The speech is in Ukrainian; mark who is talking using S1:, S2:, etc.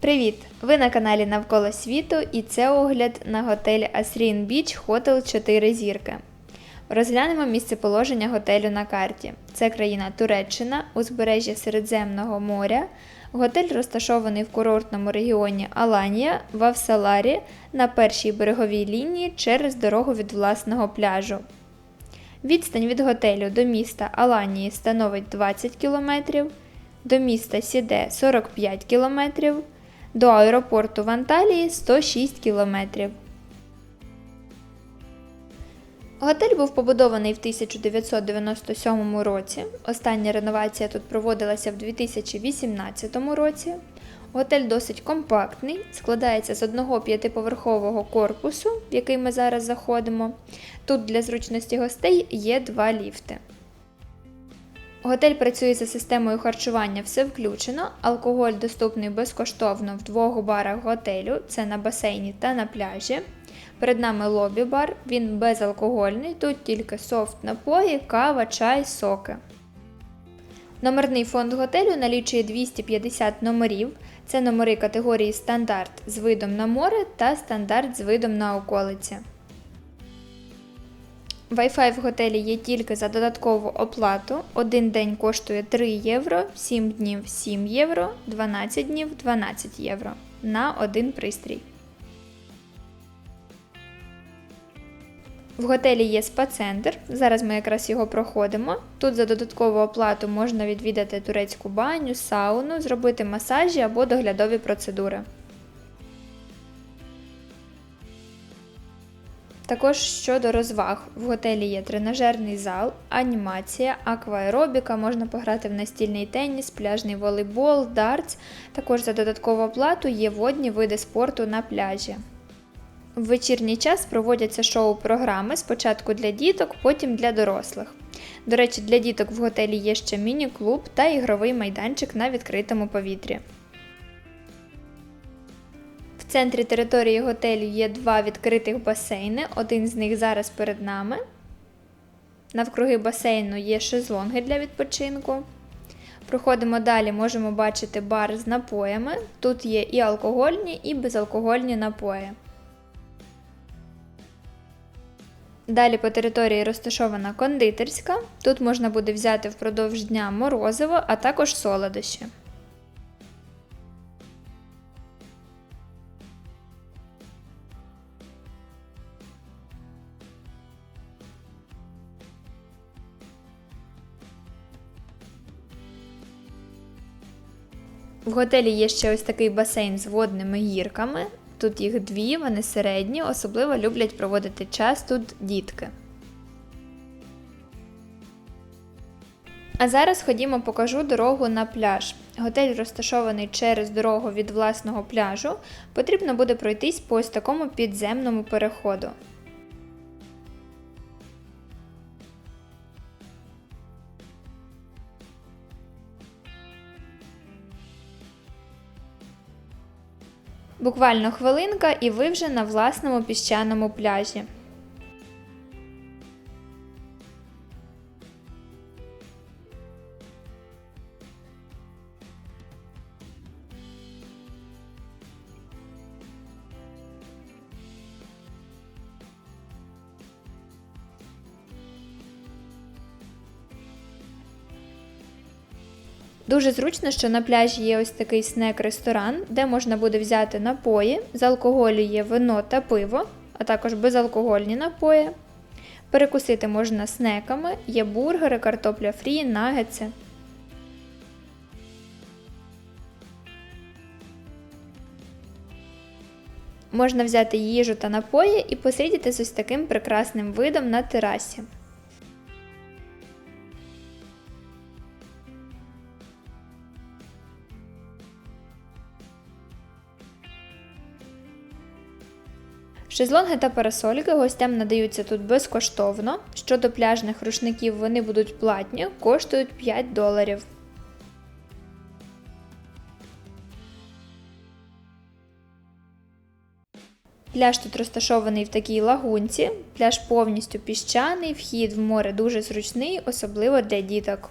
S1: Привіт! Ви на каналі Навколо світу і це огляд на готель Asrian Beach Hotel 4 зірки. Розглянемо місцеположення готелю на карті. Це країна Туреччина, узбережжя Середземного моря. Готель розташований в курортному регіоні Аланія в Авсаларі на першій береговій лінії через дорогу від власного пляжу. Відстань від готелю до міста Аланії становить 20 км, до міста Сіде 45 км, до аеропорту в Анталії 106 км. Готель був побудований в 1997 році. Остання реновація тут проводилася в 2018 році. Готель досить компактний, складається з одного п'ятиповерхового корпусу, в який ми зараз заходимо. Тут для зручності гостей є два ліфти. Готель працює за системою харчування все включено. Алкоголь доступний безкоштовно в двох барах готелю це на басейні та на пляжі. Перед нами лобі-бар, він безалкогольний, тут тільки софт напої, кава, чай, соки. Номерний фонд готелю налічує 250 номерів. Це номери категорії стандарт з видом на море та стандарт з видом на околиці. Wi-Fi в готелі є тільки за додаткову оплату. Один день коштує 3 євро, 7 днів 7 євро, 12 днів 12 євро на один пристрій. В готелі є спа-центр, зараз ми якраз його проходимо. Тут за додаткову оплату можна відвідати турецьку баню, сауну, зробити масажі або доглядові процедури. Також щодо розваг, в готелі є тренажерний зал, анімація, акваеробіка, можна пограти в настільний теніс, пляжний волейбол, дартс. Також за додаткову оплату є водні види спорту на пляжі. В вечірній час проводяться шоу-програми спочатку для діток, потім для дорослих. До речі, для діток в готелі є ще міні-клуб та ігровий майданчик на відкритому повітрі. В центрі території готелю є два відкритих басейни, один з них зараз перед нами. Навкруги басейну є шезлонги для відпочинку. Проходимо далі, можемо бачити бар з напоями. Тут є і алкогольні, і безалкогольні напої. Далі по території розташована кондитерська. Тут можна буде взяти впродовж дня морозиво, а також солодощі. В готелі є ще ось такий басейн з водними гірками. Тут їх дві, вони середні, особливо люблять проводити час тут дітки. А зараз ходімо покажу дорогу на пляж. Готель розташований через дорогу від власного пляжу. Потрібно буде пройтись по ось такому підземному переходу. Буквально хвилинка, і ви вже на власному піщаному пляжі. Дуже зручно, що на пляжі є ось такий снек-ресторан, де можна буде взяти напої. З алкоголю є вино та пиво, а також безалкогольні напої. Перекусити можна снеками, є бургери, картопля фрі, нагетси. Можна взяти їжу та напої і посидіти з ось таким прекрасним видом на терасі. Шезлонги та парасольки гостям надаються тут безкоштовно. Щодо пляжних рушників, вони будуть платні, коштують 5 доларів. Пляж тут розташований в такій лагунці. Пляж повністю піщаний, вхід в море дуже зручний, особливо для діток.